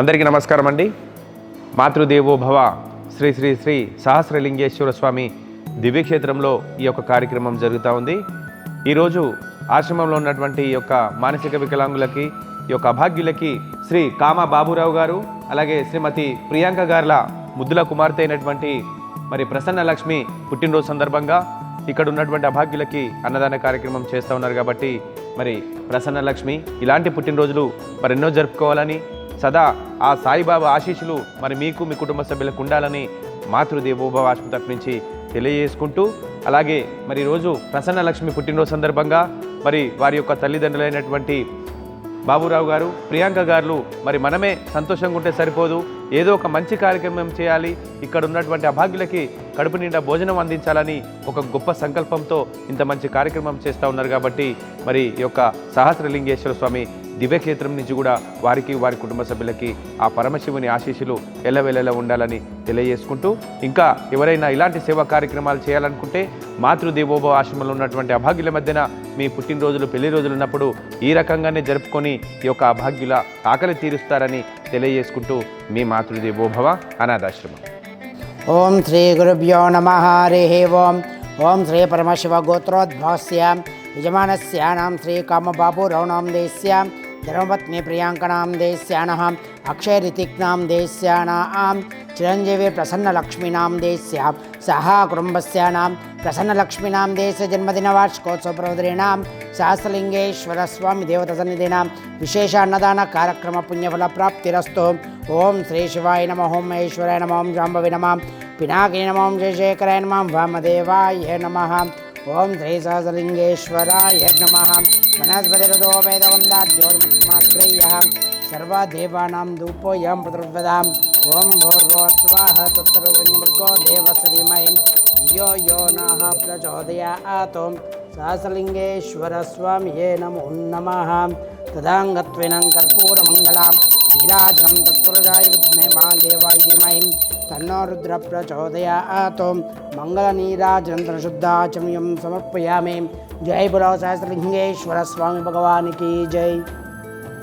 అందరికీ నమస్కారం అండి. మాతృదేవో భవ శ్రీ శ్రీ శ్రీ సహస్రలింగేశ్వర స్వామి దివ్యక్షేత్రంలో ఈ యొక్క కార్యక్రమం జరుగుతూ ఉంది. ఈరోజు ఆశ్రమంలో ఉన్నటువంటి ఈ యొక్క మానసిక వికలాంగులకి ఈ యొక్క అభాగ్యులకి శ్రీ కామ బాబురావు గారు అలాగే శ్రీమతి ప్రియాంక గారుల ముద్దుల కుమార్తె అయినటువంటి మరి ప్రసన్న లక్ష్మి పుట్టినరోజు సందర్భంగా ఇక్కడ ఉన్నటువంటి అభాగ్యులకి అన్నదాన కార్యక్రమం చేస్తూ ఉన్నారు కాబట్టి మరి ప్రసన్న లక్ష్మి ఇలాంటి పుట్టినరోజులు మరెన్నో జరుపుకోవాలని సదా ఆ సాయిబాబా ఆశీస్సులు మరి మీకు మీ కుటుంబ సభ్యులకు ఉండాలని మాతృదేవోభవ ఆశ్రమం తరపు నుంచి తెలియజేసుకుంటూ అలాగే మరి ఈరోజు ప్రసన్న లక్ష్మి పుట్టినరోజు సందర్భంగా మరి వారి యొక్క తల్లిదండ్రులైనటువంటి బాబురావు గారు ప్రియాంక గారు మరి మనమే సంతోషంగా ఉంటే సరిపోదు. ఏదో ఒక మంచి కార్యక్రమం చేయాలి. ఇక్కడ ఉన్నటువంటి అభాగ్యులకి కడుపు నిండా భోజనం అందించాలని ఒక గొప్ప సంకల్పంతో ఇంత మంచి కార్యక్రమం చేస్తూ ఉన్నారు కాబట్టి మరి ఈ యొక్క సహస్రలింగేశ్వర స్వామి దివ్యక్షేత్రం నుంచి కూడా వారికి వారి కుటుంబ సభ్యులకి ఆ పరమశివుని ఆశీస్సులు ఎల్లవెల్లలా ఉండాలని తెలియజేసుకుంటూ ఇంకా ఎవరైనా ఇలాంటి సేవా కార్యక్రమాలు చేయాలనుకుంటే మాతృదేవోభవ ఆశ్రమంలో ఉన్నటువంటి అభాగ్యుల మధ్యన మీ పుట్టినరోజులు పెళ్ళి రోజులు ఉన్నప్పుడు ఈ రకంగానే జరుపుకొని ఈ యొక్క అభాగ్యుల ఆకలి తీరుస్తారని తెలియజేసుకుంటూ మీ మాతృదేవోభవ అనాథాశ్రమం. ఓం శ్రీ గురుభ్యో నమ హరి ఓం. ఓం శ్రీ పరమశివ గోత్రోద్భవస్య. యజమానస్యానాం శ్రీ కామబాబు రౌణాం దేశ్యాం. धर्मपत्नीप्रियाङ्कणां देस्यानः अक्षयऋतिक्नां देस्यानां चिरञ्जीवी प्रसन्नलक्ष्मीणां देस्या सह कुटुम्बस्यानां प्रसन्नलक्ष्मीणां देशजन्मदिनवार्षिकोत्सवप्रवदरीणां सहस्रलिङ्गेश्वरस्वामिदेवतसन्निधीनां विशेष अन्नदानकार्यक्रमपुण्यफलप्राप्तिरस्तु ॐ श्रीशिवाय नमः, ॐ महेश्वराय नमो, ॐ जाम्बवि पिनाक पिनाके नमः, ॐ जयशेखराय नमः वामदेवाय नमः, ॐ श्रीसहस्रलिङ्गेश्वराय नमः। वनस्पतिरुदोपेदवन्दाद्योतमात्रयः सर्वदेवानां धूपोऽयं प्रदुर्वदाम् ॐ भोर्भोस्वाह तत्सर्वमृगो देवस्य धीमहि। यो यो नः प्रचोदयात् सहस्रलिङ्गेश्वरस्वाम्ये नमो नमः। तदाङ्गत्विनं कर्पूरमङ्गलां। नीलाजं तत्पुरुषाय विद्मे मा देवाय धीमहि। तन्नो रुद्रप्रचोदयात् मङ्गलनीराजन्द्रशुद्धाचमयं समर्पयामि। जय बुलो सहस्रलिङ्गेश्वर स्वामी भगवान् की जय।